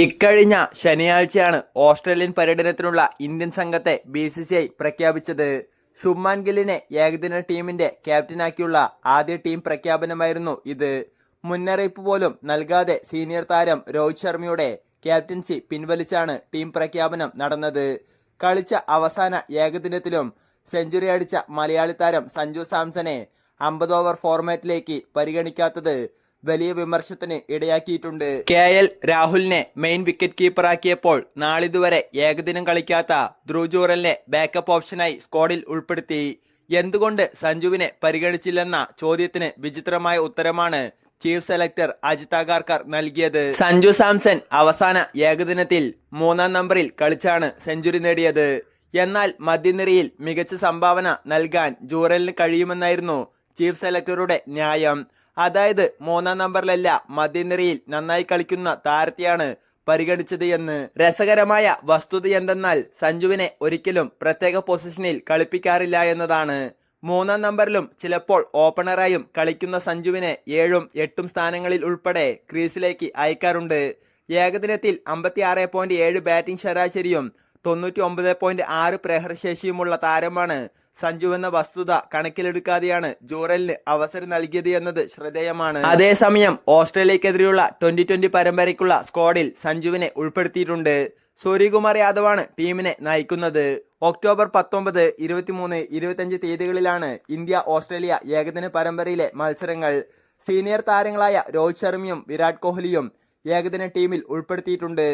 ഇക്കഴിഞ്ഞ ശനിയാഴ്ചയാണ് ഓസ്ട്രേലിയൻ പര്യടനത്തിനുള്ള ഇന്ത്യൻ സംഘത്തെ ബി സി സി ഐ പ്രഖ്യാപിച്ചത്. സുമാൻ ഗില്ലിനെ ഏകദിന ടീമിന്റെ ക്യാപ്റ്റനാക്കിയുള്ള ആദ്യ ടീം പ്രഖ്യാപനമായിരുന്നു ഇത്. മുന്നറിയിപ്പ് പോലും നൽകാതെ സീനിയർ താരം രോഹിത് ശർമ്മയുടെ ക്യാപ്റ്റൻസി പിൻവലിച്ചാണ് ടീം പ്രഖ്യാപനം നടന്നത്. കളിച്ച അവസാന ഏകദിനത്തിലും സെഞ്ചുറി അടിച്ച മലയാളി താരം സഞ്ജു സാംസനെ അമ്പത് ഓവർ ഫോർമാറ്റിലേക്ക് പരിഗണിക്കാത്തത് വലിയ വിമർശത്തിന് ഇടയാക്കിയിട്ടുണ്ട്. കെ എൽ രാഹുലിനെ മെയിൻ വിക്കറ്റ് കീപ്പറാക്കിയപ്പോൾ നാളിതുവരെ ഏകദിനം കളിക്കാത്ത ധ്രുവ് ജൂറലിനെ ബാക്കപ്പ് ഓപ്ഷനായി സ്ക്വാഡിൽ ഉൾപ്പെടുത്തി. എന്തുകൊണ്ട് സഞ്ജുവിനെ പരിഗണിച്ചില്ലെന്ന ചോദ്യത്തിന് വിചിത്രമായ ഉത്തരമാണ് ചീഫ് സെലക്ടർ അജിത് അഗാർക്കർ നൽകിയത്. സഞ്ജു സാംസൺ അവസാന ഏകദിനത്തിൽ മൂന്നാം നമ്പറിൽ കളിച്ചാണ് സെഞ്ചുറി നേടിയത്. എന്നാൽ മധ്യനിരയിൽ മികച്ച സംഭാവന നൽകാൻ ജൂറലിന് കഴിയുമെന്നായിരുന്നു ചീഫ് സെലക്ടറുടെ ന്യായം. അതായത് മൂന്നാം നമ്പറിലല്ല മധ്യനിരയിൽ നന്നായി കളിക്കുന്ന താരത്തെയാണ് പരിഗണിച്ചത് എന്ന്. രസകരമായ വസ്തുത എന്തെന്നാൽ സഞ്ജുവിനെ ഒരിക്കലും പ്രത്യേക പൊസിഷനിൽ കളിപ്പിക്കാറില്ല എന്നതാണ്. മൂന്നാം നമ്പറിലും ചിലപ്പോൾ ഓപ്പണറായും കളിക്കുന്ന സഞ്ജുവിനെ ഏഴും എട്ടും സ്ഥാനങ്ങളിൽ ഉൾപ്പെടെ ക്രീസിലേക്ക് അയക്കാറുണ്ട്. ഏകദിനത്തിൽ അമ്പത്തി ആറ് പോയിന്റ് ഏഴ് ബാറ്റിംഗ് ശരാശരിയും തൊണ്ണൂറ്റി ഒമ്പത് പോയിന്റ് ആറ് പ്രഹരശേഷിയുമുള്ള താരമാണ് സഞ്ജു എന്ന വസ്തുത കണക്കിലെടുക്കാതെയാണ് ജൂറലിന് അവസരം നൽകിയത് എന്നത് ശ്രദ്ധേയമാണ്. അതേസമയം ഓസ്ട്രേലിയക്കെതിരെയുള്ള ട്വന്റി ട്വന്റി പരമ്പരയ്ക്കുള്ള സ്ക്വാഡിൽ സഞ്ജുവിനെ ഉൾപ്പെടുത്തിയിട്ടുണ്ട്. സൂര്യകുമാർ യാദവാണ് ടീമിനെ നയിക്കുന്നത്. ഒക്ടോബർ പത്തൊമ്പത് ഇരുപത്തിമൂന്ന് ഇരുപത്തിയഞ്ച് തീയതികളിലാണ് ഇന്ത്യ ഓസ്ട്രേലിയ ഏകദിന പരമ്പരയിലെ മത്സരങ്ങൾ. സീനിയർ താരങ്ങളായ രോഹിത് ശർമ്മയും വിരാട് കോഹ്ലിയും ഏകദിന ടീമിൽ ഉൾപ്പെടുത്തിയിട്ടുണ്ട്.